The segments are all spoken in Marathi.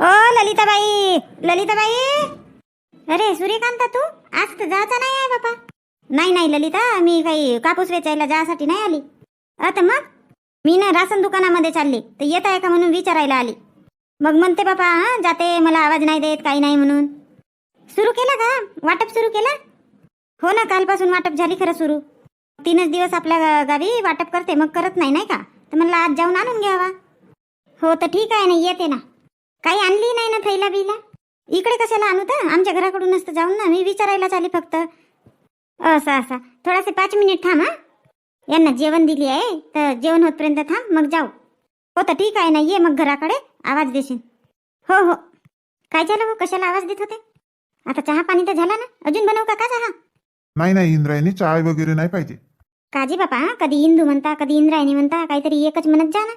ओ ललिताबाई ललिताबाई. अरे सूर्यकांत तू? आज तर जायचा नाही आहे बापा. नाही नाही ललिता मी काही कापूस वेचायला जायसाठी नाही आली. आता मग? मी ना राशन दुकानामध्ये चालली. तर येत आहे का म्हणून विचारायला आली. मग म्हणते बापा जाते मला आवाज नाही देत काही नाही म्हणून. सुरू केला का? वाटप सुरू केला? हो ना कालपासून वाटप झाली खरं सुरू. तीनच दिवस आपल्या गावी वाटप करते मग करत नाही नाही का? तर म्हणलं आज जाऊन आणून घ्यावा. हो तर ठीक आहे ना येते ना. काही आणली नाही ना थैला बिला? इकडे कशाला आणू तर? आमच्या घराकडूनच तर जाऊन ना मी विचारायलाच आली फक्त. असं असं. थोडासे पाच मिनिट थांब हा. यांना जेवण दिली आहे तर जेवण होतपर्यंत थांब मग जाऊ. हो तर ठीक आहे ना ये मग घराकडे आवाज देशील. हो हो. काय झालं हो? कशाला आवाज देत होते? आता चहा पाणी तर झाला ना? अजून बनवू का? का चहा? नाही नाही इंद्रायणी चाय वगैरे नाही पाहिजे. काजी बापा कधी इंदू म्हणता कधी इंद्रायणी म्हणता काहीतरी एकच म्हणत जा ना.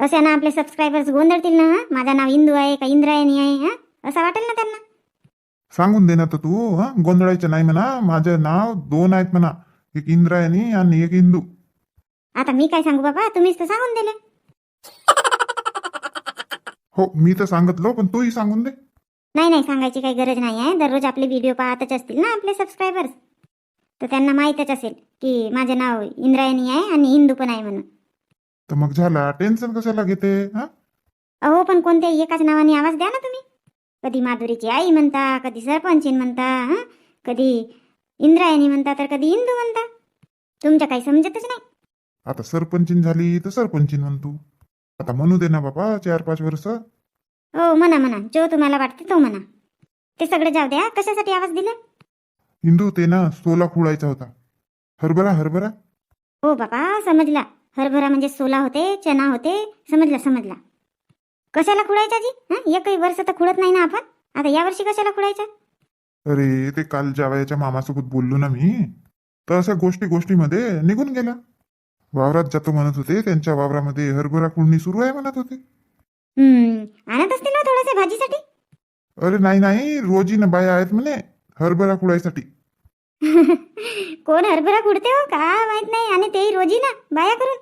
असे ना आपले सबस्क्रायबर्स गोंधळतील ना हं? माझं नाव इंदू आहे का इंद्रायणी आहे हा? असं वाटेल ना त्यांना. सांगून दे ना तर तू हा? गोंधळायचं नाही म्हणा. माझं नाव दोन आहेत म्हणा. एक इंद्रायणी आणि एक इंदू. आता मी काय सांगू बाबा? तुम्हीच तर सांगून दिले. हो मी तर सांगितलं पण तूही सांगून दे. नाही नाही सांगायची काही गरज नाही आहे दररोज आपले व्हिडिओ पाहतच असतील ना आपले सबस्क्रायबर्स तर त्यांना माहीतच असेल की माझं नाव इंद्रायणी आहे आणि हिंदू पण आहे म्हणून. तर मग झाला. टेन्शन कशाला घेते? हा? अहो पण कोणत्या एकाच नावाने आवाज द्या ना तुम्ही. कधी माधुरीची आई म्हणता कधी सरपंचीन म्हणता हं? कधी इंद्रायणी म्हणता तर कधी हिंदू म्हणता. तुमच्या काही समजतच नाही. आता सरपंचीन झाली तर सरपंचीन म्हण तू. आता म्हणू दे ना बाबा चार पाच वर्ष. हो म्हणा म्हणा. जो तुम्हाला वाटते तो म्हणा. ते सगळे जाऊ द्या. कशासाठी आवाज दिला? हिंदू ते ना सोला खुळायचा होता. हरभरा हरभरा? हो बाबा समजला. हरभरा म्हणजे सोला होते चना होते समजला समजला. कशाला खुडायचा जी हं? एकही वर्ष तर खुडत नाही ना आपण? आता यावर्षी कशाला खुडायचा अरे ते काल जावयाच्या मामासोबत बोललो ना मी तर अशा गोष्टी गोष्टीमध्ये निघून गेला वावरात जातो म्हणत होते त्यांच्या वावरामध्ये हरभरा कुळणी सुरू आहे म्हणत होते. हम्म आणत असतील ना थोडेसे भाजीसाठी? अरे नाही नाही रोजी ना बाया आहेत म्हणे हरभरा कुळायसाठी कोण हरभरा कुडते हो? का माहीत नाही. आणि तेही रोजी ना बाया करून.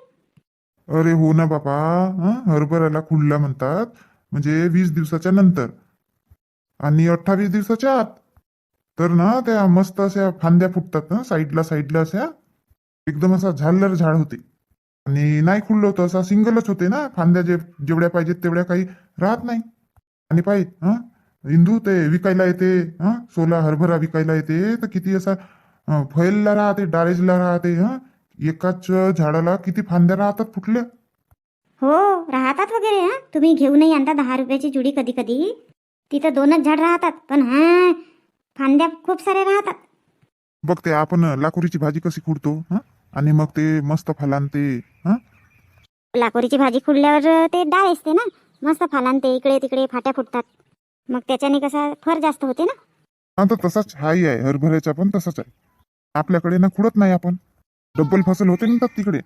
अरे हो ना बापा. हं? हरभऱ्याला खुडला म्हणतात. म्हणजे वीस दिवसाच्या नंतर. आणि अठ्ठावीस दिवसाच्या आत. तर ना त्या मस्त अशा फांद्या फुटतात ना साईडला साईडला अशा. एकदम असा झालर झाड होते. आणि नाही खुडलं होतं असा सिंगलच होते ना. फांद्या जे जेवढ्या पाहिजेत तेवढ्या काही राहत नाही. आणि पाहिजे हा? इंदू ते विकायला येते हा? सोला हरभरा विकायला येते तर किती असा फैलला राहते डाळेजला राहते हा? एकाच झाडाला किती फांद्या राहतात फुटल्या? हो राहतात वगैरे हा? तुम्ही घेऊनही आणता दहा रुपयाची जुडी कधी कधी. तिथं दोनच झाड राहतात पण हा फांद्या खूप साऱ्या राहतात. बघ ते आपण लाकोरीची भाजी कशी खुडतो हा? आणि मग ते मस्त फलान ते हा? लाकोरीची भाजी खुडल्यावर ते डाळ असते ना? मस्त फालान ते इकडे तिकडे फाट्या फुटतात. मग त्याच्याने कसा फर जास्त होते ना? हा तर तसाच हाही आहे. हरभऱ्याचा पण तसाच आहे. आपल्याकडे ना खुडत नाही आपण. डब्बल फसल होते ना तिकडे.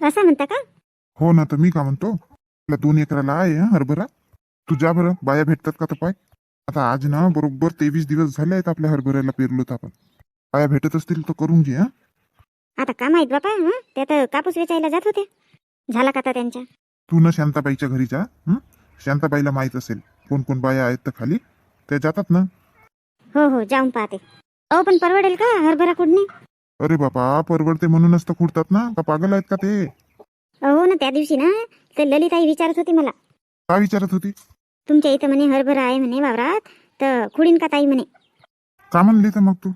असं म्हणता का? हो ना तर मी का म्हणतो? आपल्या दोन एकराला आहे हं, हरभरा. तू जा बरं बाया भेटतात का तर पाय. आता आज ना बरोबर तेवीस दिवस झाले आहेत आपल्या हरभऱ्याला पेरलोत आपण. बाया भेटत असतील तर करून घे हा. आता का माहीत बापा हं? त्या तर कापूस वेचायला जात होते. झाला का आता त्यांच्या? तू ना शांताबाईच्या घरी जा हं? शांताबाईला माहीत असेल. कोण कोण बाया आहेत तर खाली? त्या जातात ना? हो हो जाऊन पाहते. अहो पण परवडेल का? हरभरा खुडणे अरे बापा परवडते म्हणूनच तर खुडतात ना. का पागल आहेत का ते? अहो ना त्या दिवशी ना ते ललिताई विचारत होती मला. का विचारत होती? तुमच्या इथं म्हणे हरभरा आहे म्हणे वावरात तर खुडीन का ताई म्हणे? का म्हणली तर मग तू?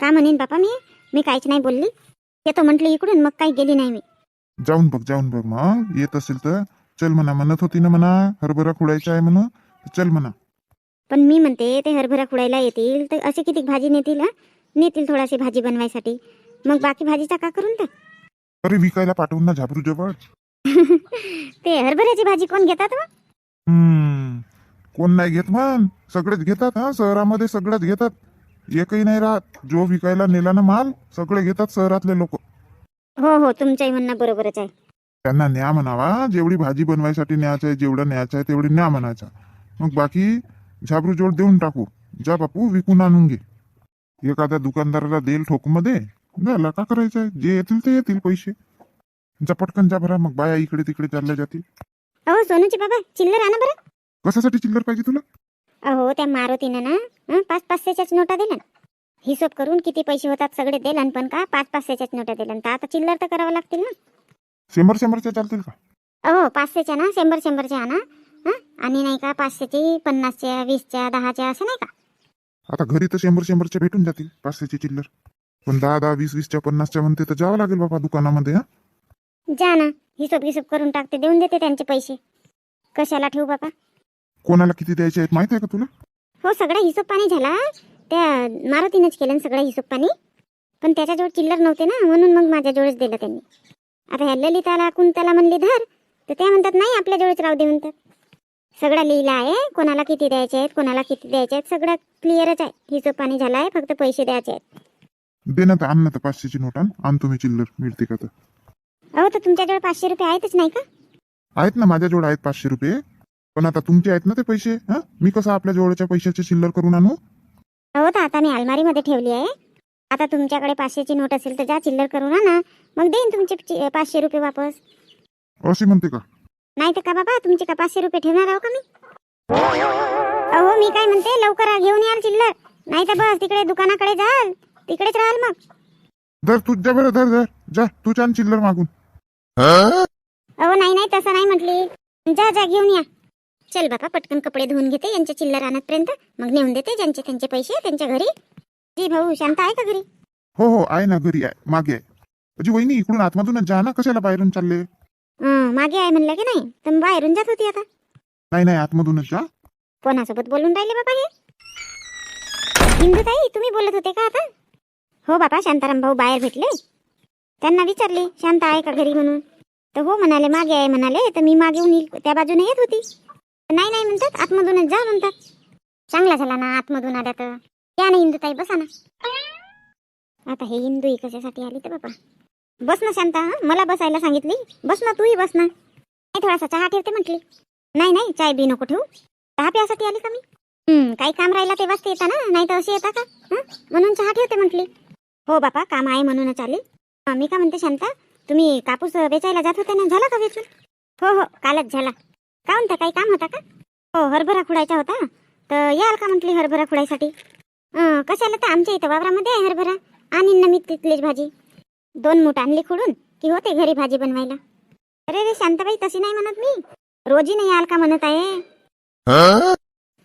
का म्हणेन बापा मी? मी काहीच नाही बोलली. येतो म्हटली इकडून मग काही गेली नाही मी. जाऊन बघ जाऊन बघ मग. येत असेल तर. चल म्हणा म्हणत होती ना म्हणा हरभरा खुडायचा आहे म्हणा चल म्हणा. पण मी म्हणते ते हरभरा खुडायला येतील तर असे किती भाजी नेतील हा? नेतील थोडाशी भाजी बनवायसाठी. मग बाकी भाजीचा का करून तर अरे विकायला पाठवून ना झाबरू जवळ. ते हरभऱ्याची भाजी कोण घेतात हो? हम्म. कोण नाही घेत म्हण. सगळेच घेतात हा? शहरामध्ये सगळेच घेतात. एकही नाही राहत. जो विकायला नेला ना माल सगळे घेतात शहरातले लोक. हो हो तुमचंही म्हणणं बरोबरच आहे. त्यांना न्या म्हणावा. जेवढी भाजी बनवायसाठी न्यायचं आहे जेवढं न्यायचं आहे तेवढी न्या म्हणायचा. मग बाकी झाबरू जोड देऊन टाकू. जा बापू विकून आणून घे. एखाद्या दुकानदाराला देईल ठोकमध्ये. झाला का करायचं आहे? जे येतील ते येतील पैसे. जा पटकन जा भरा. मग बाया इकडे तिकडे चालल्या जातील. अहो सोनूची बाबा चिल्लर आणा बरं. कशासाठी चिल्लर पाहिजे तुला? अहो त्या मारुतीनं ना हं, पाच पाचशेच्याच नोटा दिल्या हिशोब करून किती पैसे होतात सगळे दिलन पण का? पाच पाचशेच्याच नोटा दिल्या तर आता चिल्लर तर करावं लागतील ना. शंभर शंभरच्या चालतील का? अहो पाचशेच्या ना शंभर शंभरच्या आणा. हं? आणि नाही का पाचशेची पन्नासच्या वीसच्या दहाच्या असं नाही का? आता घरी तर शंभर शंभरच्या भेटून जातील पाचशेची चिल्लर. पण दहा दहा वीस वीसच्या पन्नासच्या म्हणते तर जावं लागेल बाबा दुकानामध्ये हा? जा ना हिशोब हिशोब करून टाकते देऊन देते त्यांचे पैसे. कशाला ठेवू बाबा? कोणाला किती द्यायचे आहेत माहिती आहे का तुला? हो सगळा हिशोब पाणी झाला. त्या मारुतीनंच केलं ना सगळा हिशोब पाणी. पण त्याच्याजवळ चिल्लर नव्हते ना म्हणून मग माझ्याजवळच दिलं त्यांनी. आता ह्या ललिताला कुंताला म्हणली धर. तर त्या म्हणतात नाही आपल्याजवळच राहू दे म्हणतात. सगळं लिहिलं आहे. कोणाला किती द्यायचे आहेत कोणाला किती द्यायचे आहेत सगळं क्लिअरच आहे. हिशोब पाणी झाला आहे फक्त पैसे द्यायचे आहेत. दे ना तर आण ना तर पाचशेची नोट आण. आण तुम्ही चिल्लर मिळते का तर. अहो तर तुमच्याजवळ पाचशे रुपये आहेतच नाही का? आहेत ना माझ्याजवळ आहेत पाचशे रुपये. पण आता तुमचे आहेत ना ते पैसे? हा? मी कसं आपल्या जवळच्या पैशाचे चिल्लर करून आणू? अहो तर आता मी अलमारीमध्ये ठेवली आहे. आता तुमच्याकडे पाचशेची नोट असेल तर जा चिल्लर करून आणा. मग देईन तुमचे चि- पाचशे रुपये वापस. अशी म्हणते का? नाही तर का बाबा तुमचे का पाचशे रुपये ठेवणार आहो का मी? अहो मी काय म्हणते लवकर घेऊन याल चिल्लर. नाही तर बस तिकडे दुकानाकडे जाल. तिकडेच राहाल मग. धर तू जा बरं धर धर. जा तू छान चिल्लर मागून. अहो नाही नाही तसं नाही म्हटली. जा जा घेऊन या. चल बाबा पटकन कपडे धुवून घेते यांचे चिल्लर आणतपर्यंत. मग नेऊन देते ज्यांचे त्यांचे पैसे त्यांच्या घरी. जी भाऊ शांत आहे का घरी? हो हो आहे ना घरी आहे मागे आहे. अजी वहिनी इकडून आतमधूनच जा ना कशाला बाहेरून चालले? हं, मागे आहे म्हणलं की नाही? तर बाहेरून जात होती आता. नाही नाही आतमधूनच जा. कोणासोबत बोलून राहिले बाबा हे? इंदुताई तुम्ही बोलत होते का आता? हो बाबा शांताराम भाऊ बाहेर भेटले. त्यांना विचारले शांत आहे का घरी म्हणून? तर हो म्हणाले मागे आहे म्हणाले तर मी मागे येऊन येईल- त्या बाजूने येत होती. नाही नाही म्हणतात आतमधूनच जा म्हणतात. चांगला झाला ना आतमधून आल्या तर. या ना इंदुताई बसा ना. आता हे इंदू कशासाठी आली तर बाबा? बस ना शांता मला बसायला सांगितली. बस ना तूही बस ना. नाही थोडासा चहा ठेवते म्हटली. नाही नाही चाय बी नको ठेवू. चहा प्यासाठी आली का मी? काही काम राहिला तेव्हाच ते येता ना? नाही तर अशी येता का? म्हणून चहा ठेवते म्हटली. हो बापा काम आहे म्हणूनच आली. मी का म्हणते शांता? तुम्ही कापूस वेचायला जात होते ना? झाला का वेचून? हो हो कालच झाला. का म्हणता काही काम होता का? हो हरभरा खुडायचा होता. तर याल का म्हटली हरभरा खुडायसाठी? कशाला तर आमच्या इथं वावरामध्ये आहे हरभरा. आणि नमित मी तिथलीच भाजी. दोन मूठ आणली खुडून की होते घरी भाजी बनवायला? अरे रे शांताबाई तशी नाही म्हणत मी. रोजी नाही याल का म्हणत आहे?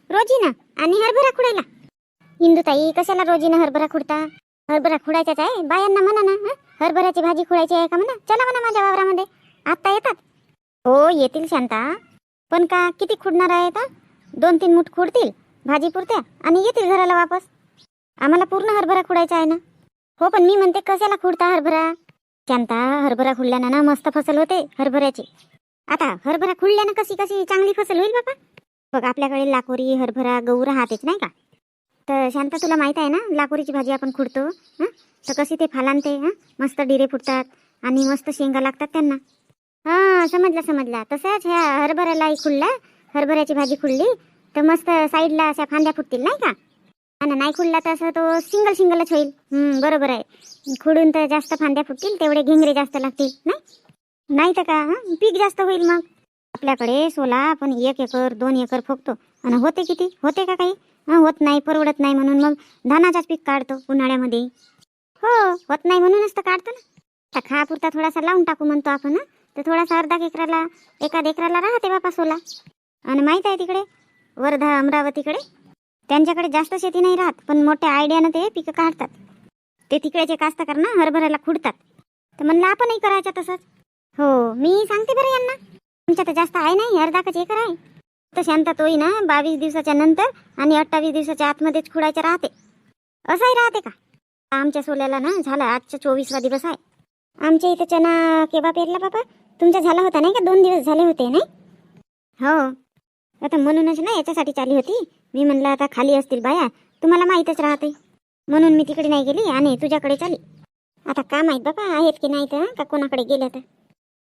रोजी ना आणि हरभरा खुडायला. इंदुताई कशाला रोजी ना हरभरा खुडता? हरभरा खुडायचाच आहे. बायांना म्हणा ना हं? हरभऱ्याची भाजी खुडायची आहे का म्हणा? चला म्हणा माझ्या वावरामध्ये. आता येतात. हो येतील शांता. पण का किती खुडणार आहे आता दोन तीन मुठ खुडतील भाजी पुरत्या आणि येतील घराला वापस. आम्हाला पूर्ण हरभरा खुडायचा आहे ना? हो पण मी म्हणते कशाला खुडता हरभरा? शांता हरभरा खुडल्यानं ना मस्त फसल होते हरभऱ्याची. आता हरभरा खुडल्यानं कशी कशी चांगली फसल होईल बाबा बघ आपल्याकडे लाकोरी हरभरा गहू राहतेच नाही का? तर शांता तुला माहीत आहे ना लाकोरीची भाजी आपण खुडतो हं? तर कशी ते फालांते हं? मस्त डिरे फुटतात आणि मस्त शेंगा लागतात त्यांना. हा समजला समजला. तसंच ह्या हरभऱ्यालाही खुडला हरभऱ्याची भाजी खुडली तर मस्त साईडला अशा फांद्या फुटतील नाही का? आणि नाही खुडला तर असं तो सिंगल सिंगलच होईल. बरोबर आहे. खुडून तर जास्त फांद्या फुटतील तेवढे घेंगरे जास्त लागतील नाही? नाही तर का पीक जास्त होईल मग. आपल्याकडे सोला आपण एक एकर दोन एकर फोकतो आणि होते किती? होते का काही? होत नाही परवडत नाही म्हणून मग धानाचाच पीक काढतो उन्हाळ्यामध्ये. हो होत नाही म्हणूनच तर काढतो ना. तर खापुरता थोडासा लावून टाकू म्हणतो आपण तर थोडासा अर्धा एकराला एका एकराला राहते बापा सोला. आणि माहीत आहे तिकडे? वर्धा अमरावतीकडे? त्यांच्याकडे जास्त शेती नाही राहत पण मोठ्या आयडियानं ते पिकं काढतात. ते तिकडेचे कास्तकार ना हरभऱ्याला खुडतात. तर म्हणलं आपणही करायचं तसंच. हो मी सांगते बरं यांना. तुमच्या तर जास्त आहे नाही अर्धाकच एकर आहे. तर शांत तोही ना बावीस दिवसाच्या नंतर आणि अठ्ठावीस दिवसाच्या आतमध्येच खुडायचं राहते. असंही राहते का? आमच्या सोल्याला ना झाला आजचा चोवीसवा दिवस आहे. आमच्या इथं चना केव्हा पेरला बाबा? तुमचा झाला होता नाही का? दोन दिवस झाले होते नाही? हो. आता म्हणूनच ना याच्यासाठी चाली होती. मी म्हणलं आता खाली असतील बाया तुम्हाला माहीतच राहते म्हणून मी तिकडे नाही गेली आणि तुझ्याकडे चाली आता का माहीत बाबा आहेत की नाही तर का कोणाकडे गेल्या तर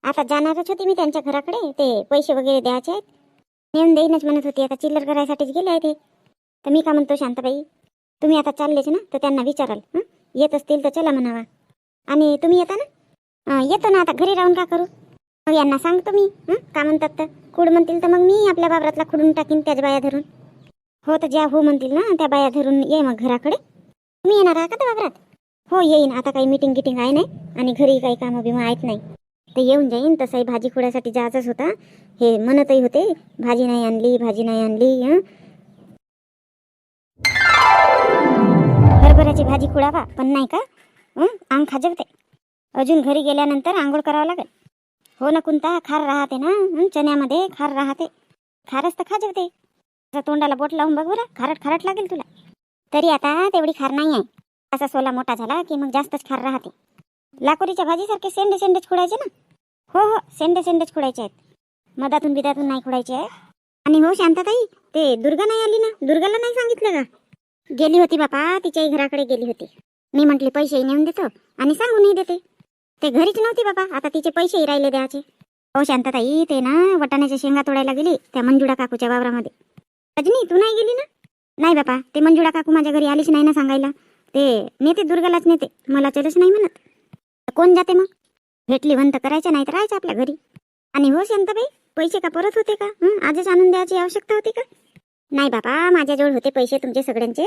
आता जाणारच होती मी त्यांच्या घराकडे ते पैसे वगैरे द्यायचे आहेत. नेऊन देईनच म्हणत होती आता चिल्लर करायसाठीच गेले आहे ते. तर मी का म्हणतो शांताबाई तुम्ही आता चाललेच ना तर त्यांना विचाराल हं? येत असतील तर चला म्हणावा. आणि तुम्ही येता ना? येतो ना आता घरी राहून का करू? मग यांना सांगतो मी हं? का म्हणतात तर? खूड म्हणतील तर मग मी आपल्या बाबरातला खुडून टाकीन त्याच बाया धरून. हो तर ज्या हो म्हणतील ना त्या बाया धरून ये मग घराकडे. तुम्ही येणार आहे का त्या हो येईन. आता काही मीटिंग गिटिंग आहे नाही आणि घरी काही कामं बिमं आहेत नाही. तर येऊन जाईन. तसंही भाजी खोड्यासाठी जायचंच होता. हे म्हणतही होते भाजी नाही आणली भाजी नाही आणली हरभऱ्याची भाजी खुडावा पण नाही का? अंग खाजवते. अजून घरी गेल्यानंतर आंघोळ करावं लागेल. हो ना कुंता खार राहते ना? चण्यामध्ये खार राहते. खारच तर खाजवते. तोंडाला बोट लावून बघ बरं. खारट खारट लागेल तुला. तरी आता तेवढी खार नाही आहे. असा सोला मोठा झाला की मग जास्तच खार राहते. लाकोरीच्या भाजीसारखे सेंडे सेंडेच खुडायचे ना? हो हो सेंडे सेंडेच खुडायचे आहेत. मधातून बिदातून नाही खुडायचे आणि हो शांताताई ते दुर्गा नाही आली ना? दुर्गाला नाही सांगितलं का? गेली होती बापा तिच्याही घराकडे गेली होती. मी म्हटली पैसेही नेऊन देतो आणि सांगूनही देते. ते घरीच नव्हती बाबा आता तिचे पैसेही राहिले द्यायचे. हो शांताताई ते ना वटाण्याच्या शेंगा तोडायला गेली त्या मंजुळा काकूच्या वावरामध्ये. रजनी तू नाही गेली ना? नाही बापा ते मंजुळा काकू माझ्या घरी आलीच नाही ना सांगायला. ते नेते दुर्गालाच नेते मला चलच नाही म्हणत. कोण जाते मग? भेटली वंत करायचं नाही तर राहायचं आपल्या घरी. आणि हो शांताबाई पैसे का परत होते का? आजच आणून द्यायची आवश्यकता होती का? नाही बापा माझ्याजवळ होते पैसे तुमचे सगळ्यांचे.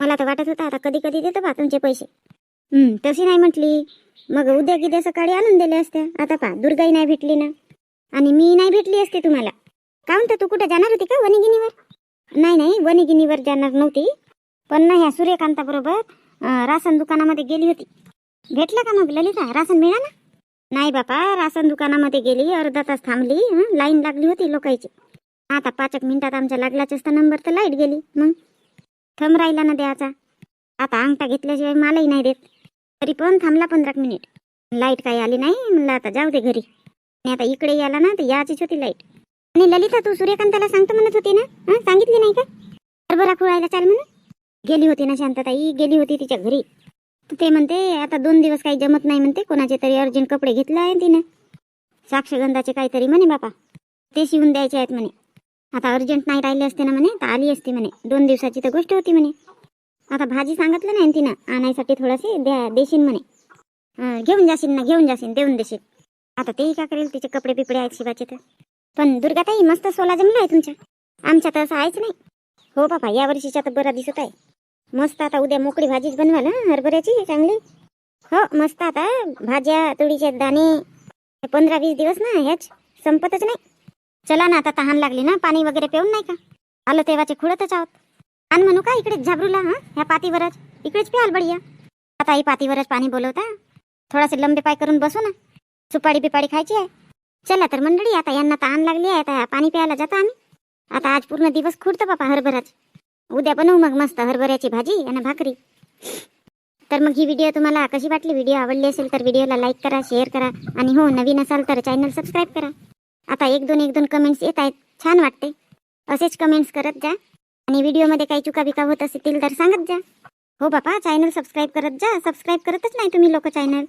मला तर वाटत होता आता कधी कधी देतो बा तुमचे पैसे. तसे तशी नाही म्हटली. मग उद्या किद्या सकाळी आणून दिले असते आता पा दुर्गाई नाही भेटली ना. आणि मी नाही भेटली असते तुम्हाला. का तर तू कुठं जाणार होती का वनिगिनीवर नाही नाही वनिगिनीवर जाणार नव्हती. पण ना ह्या सूर्यकांताबरोबर राशन दुकानामध्ये गेली होती. भेटला का मग ललिता? राशन मिळालं? नाही बापा राशन दुकानामध्ये गेली अर्धा तास थांबली लाईन लागली होती लोकांची आता पाच एक मिनिटात आमच्या लागलाच असता नंबर तर लाइट गेली. मग? थंब राहिला ना द्यायचा आता अंगठा घेतल्याशिवाय मलाही नाही देत. तरी पण थांबला पंधरा मिनिट. लाइट काही आली नाही म्हणलं आता जाऊ दे घरी. आणि आता इकडे याला ना तर याचीच होती लाइट. आणि ललिता तू सूर्यकांताला सांगतो म्हणत होती ना? हा? सांगितली नाही का? हरभरा खुळायला चाल म्हणून? गेली होती ना शांतताई गेली होती तिच्या घरी. तर ते म्हणते आता दोन दिवस काही जमत नाही म्हणते कोणाचे तरी अर्जंट कपडे घेतले आहे तिने. साक्षगंधाचे काहीतरी म्हणे बापा. ते शिवून द्यायचे आहेत म्हणे. आता अर्जंट नाही राहिले असते ना म्हणे तर आली असती म्हणे. दोन दिवसाची तर गोष्ट होती म्हणे. आता भाजी सांगितलं नाही तिनं आणायसाठी थोडंसे द्या देशील म्हणे. घेऊन जाशील ना घेऊन जाशील देऊन देशील आता तेही का करेल तिचे कपडे बिपडे आहेत शिवाचे तर. पण दुर्गाताई मस्त सोला जमला आहे तुमच्या. आमच्या तर असं आहेच नाही. हो बाबा या वर्षीच्या तर बरा दिसत आहे. मस्त आता उद्या मोकळी भाजीच बनवाल ना हरभऱ्याची चांगली? हो मस्त आता भाज्या तुळीचे दाणे पंधरा वीस दिवस ना ह्याच संपतच नाही. चला ना आता तहान लागली ना पाणी वगैरे पिऊन नाही का? आलं तेव्हाचे खुडतच आहोत. आण म्हणू का इकडेच झाबरूला हा ह्या पातीवरच? इकडेच प्याल बढिया आता ही पातीवरच पाणी बोलवता. थोडासे लंबे पाय करून बसू ना. सुपाडी बिपाडी खायची आहे. चला तर मंडळी आता यांना ताण लागली आहे आता पाणी प्यायला जातो आम्ही. आता आज पूर्ण दिवस खुडतो बापा हरभराच. उद्या बनवू मग मस्त हरभऱ्याची भाजी आणि भाकरी. तर मग ही व्हिडिओ तुम्हाला कशी वाटली? व्हिडिओ आवडली असेल तर व्हिडिओला लाईक करा शेअर करा आणि हो नवीन असाल तर चॅनल सबस्क्राईब करा. आता एक दोन एक दोन कमेंट्स येत आहेत. छान वाटते. असेच कमेंट्स करत जा. आणि व्हिडिओमध्ये काही चुका बिका होत असतील तर सांगत जा. हो बापा चॅनल सबस्क्राईब करत जा. सबस्क्राईब करतच नाही तुम्ही लोक चॅनल